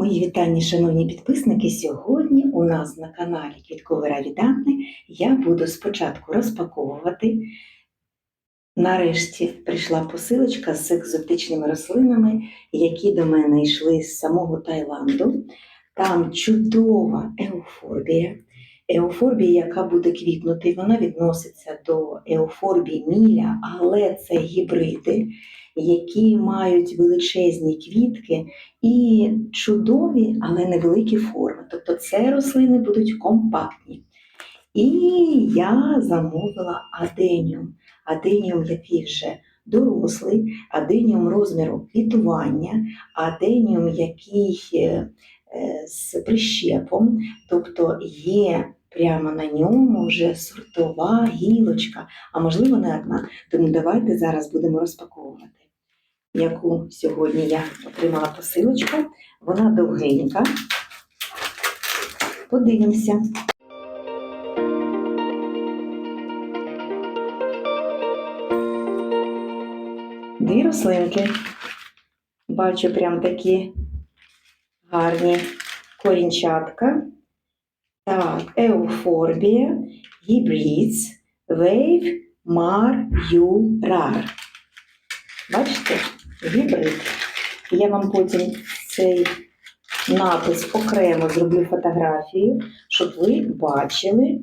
Мої вітання, шановні підписники. Сьогодні у нас на каналі Квітковий Равіданти я буду спочатку розпаковувати. Нарешті прийшла посилочка з екзотичними рослинами, які до мене йшли з самого Таїланду. Там чудова еуфорбія. Еуфорбія, яка буде квітнути, вона відноситься до еуфорбії міля, але це гібриди, які мають величезні квітки і чудові, але невеликі форми. Тобто це рослини будуть компактні. І я замовила аденіум. Аденіум, який вже дорослий, аденіум розміру квітування, аденіум, який е, е, з прищепом, тобто є прямо на ньому вже сортова гілочка, а можливо не одна. Тому давайте зараз будемо розпаковувати яку сьогодні я отримала посилочку. Вона довгенька. Подивимося. Дві рослинки. Бачу прям такі гарні корінчатка. Так, еуфорбія, гібридс, вейв, мар, ю, рар. Бачите, гібрид. Я вам потім цей напис окремо зроблю фотографію, щоб ви бачили,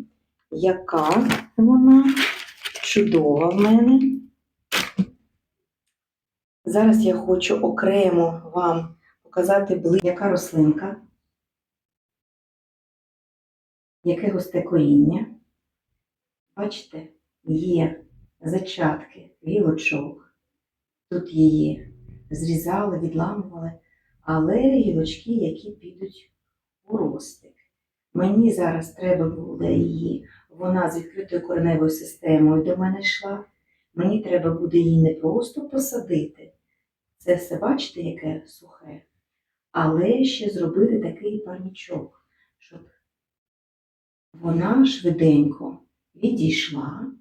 яка вона чудова в мене. Зараз я хочу окремо вам показати яка рослинка, яке густе коріння. Бачите, є зачатки гілочок. Тут її зрізали, відламували, але гілочки, які підуть у ростик. Мені зараз треба буде її, вона з відкритою кореневою системою до мене йшла. Мені треба буде її не просто посадити. Це все, бачите, яке сухе, але ще зробити такий парнічок, щоб вона швиденько відійшла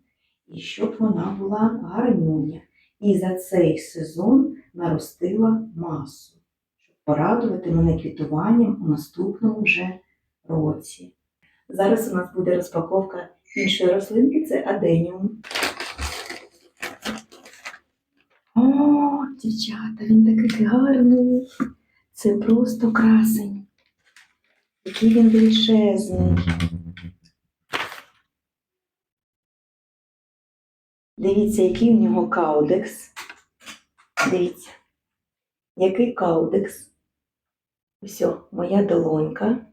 і щоб вона була гарнюня і за цей сезон наростила масу, щоб порадувати мене квітуванням у наступному вже році. Зараз у нас буде розпаковка іншої рослинки це аденіум. О, дівчата, він такий гарний. Це просто красень. Який він величезний. Дивіться, який у нього каудекс. Дивіться, який каудекс. Ось, моя долонька.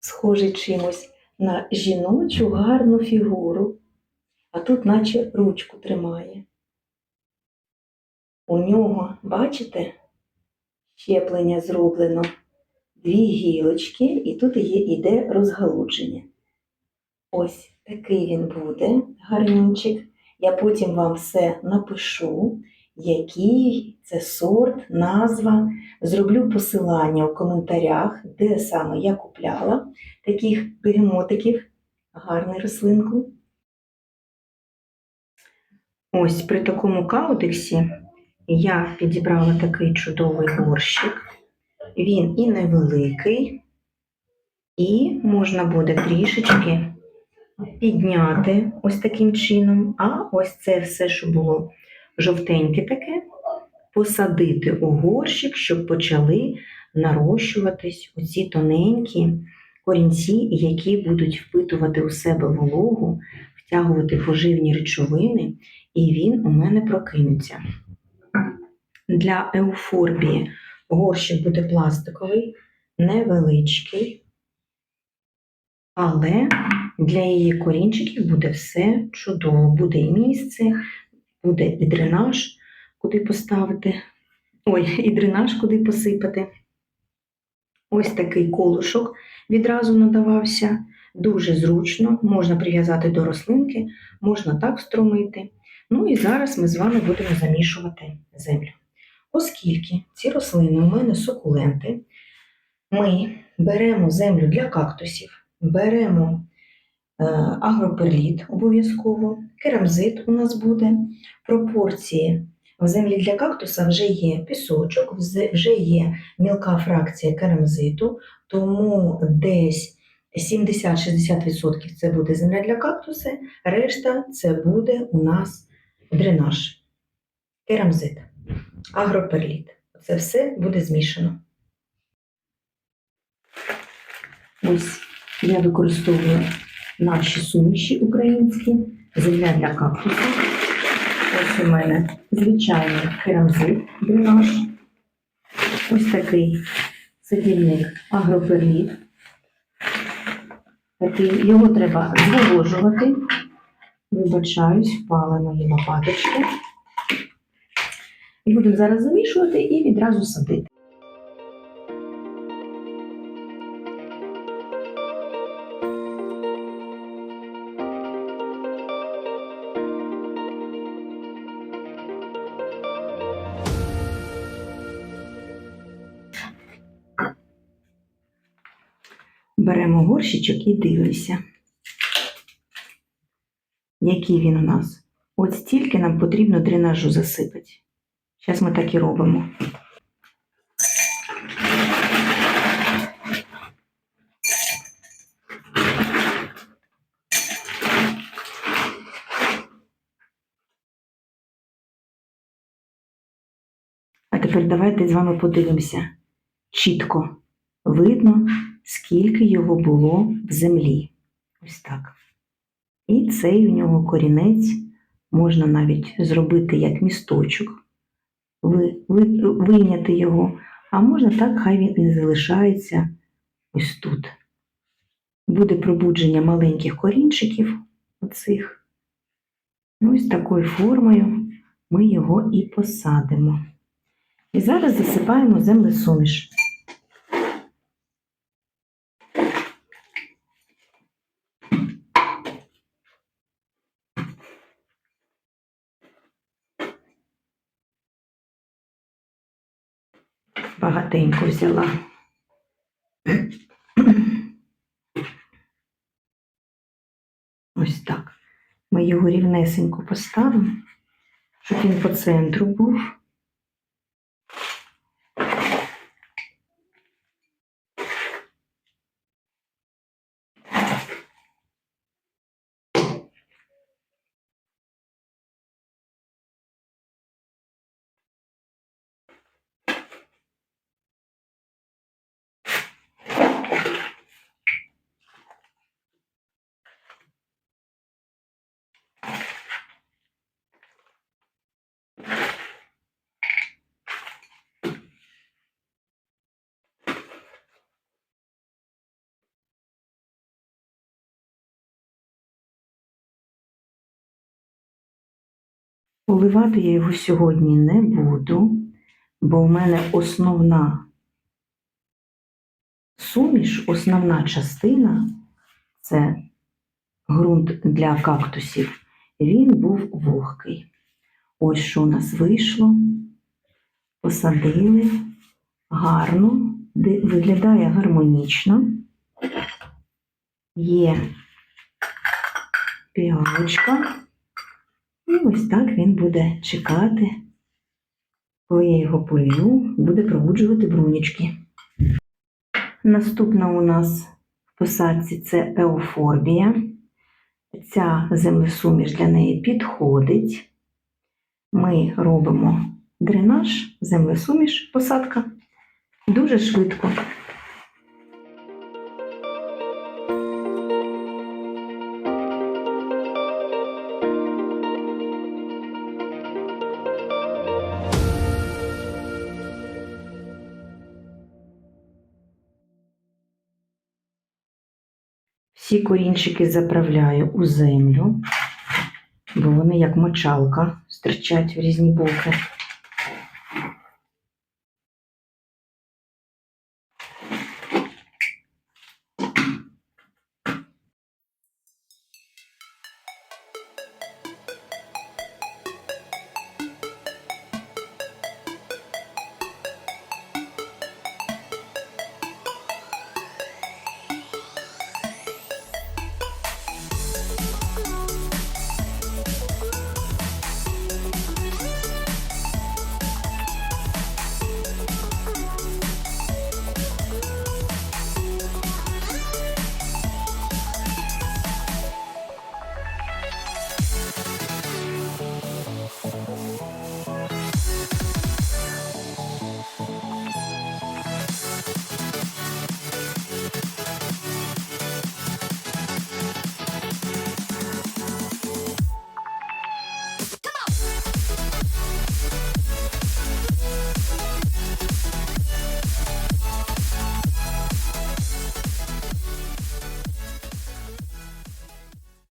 Схожий чимось на жіночу гарну фігуру, а тут наче ручку тримає. У нього, бачите, щеплення зроблено дві гілочки, і тут є, іде розгалудження. Ось такий він буде, гарнючик. Я потім вам все напишу, який це сорт, назва. Зроблю посилання у коментарях, де саме я купляла таких бегемотиків, гарну рослинку. Ось при такому каудексі я підібрала такий чудовий горщик. Він і невеликий, і можна буде трішечки підняти ось таким чином, а ось це все, що було жовтеньке таке, посадити у горщик, щоб почали нарощуватись оці тоненькі корінці, які будуть впитувати у себе вологу, втягувати поживні речовини, і він у мене прокинеться. Для еуфорбії горщик буде пластиковий, невеличкий, але для її корінчиків буде все чудово. Буде і місце, буде і дренаж, куди поставити. Ой, і дренаж, куди посипати. Ось такий колушок відразу надавався. Дуже зручно, можна прив'язати до рослинки, можна так встромити. Ну і зараз ми з вами будемо замішувати землю. Оскільки ці рослини у мене сукуленти, ми беремо землю для кактусів, беремо агроперліт обов'язково, керамзит у нас буде, пропорції В землі для кактуса вже є пісочок, вже є мілка фракція керамзиту, тому десь 70-60% це буде земля для кактуса, решта це буде у нас дренаж, керамзит, агроперліт. Це все буде змішано. Ось я використовую наші суміші українські, земля для кактуса. Ось у мене звичайний керамзит дренаж. Ось такий сидільник агроперліт. Його треба зволожувати. Вибачаюсь, впали мої лопаточки. І будемо зараз замішувати і відразу садити. Беремо горщичок і дивимося, який він у нас. От стільки нам потрібно дренажу засипати. Зараз ми так і робимо. А тепер давайте з вами подивимося чітко. Видно, скільки його було в землі. Ось так. І цей у нього корінець можна навіть зробити як місточок, ви, ви, вийняти його, а можна так, хай він і залишається ось тут. Буде пробудження маленьких корінчиків оцих. Ну, Ось такою формою ми його і посадимо. І зараз засипаємо землесуміш. Багатенько взяла. Ось так. Ми його рівнесенько поставимо, щоб він по центру був. Поливати я його сьогодні не буду, бо в мене основна суміш, основна частина це ґрунт для кактусів. Він був вогкий. Ось що у нас вийшло. Посадили гарно, виглядає гармонічно. Є піалочка. І ось так він буде чекати, коли я його полью, буде пробуджувати брунічки. Наступна у нас в посадці це еуфорбія. Ця землесуміш для неї підходить. Ми робимо дренаж, землесуміш, посадка дуже швидко. Всі корінчики заправляю у землю, бо вони як мочалка стирчать в різні боки.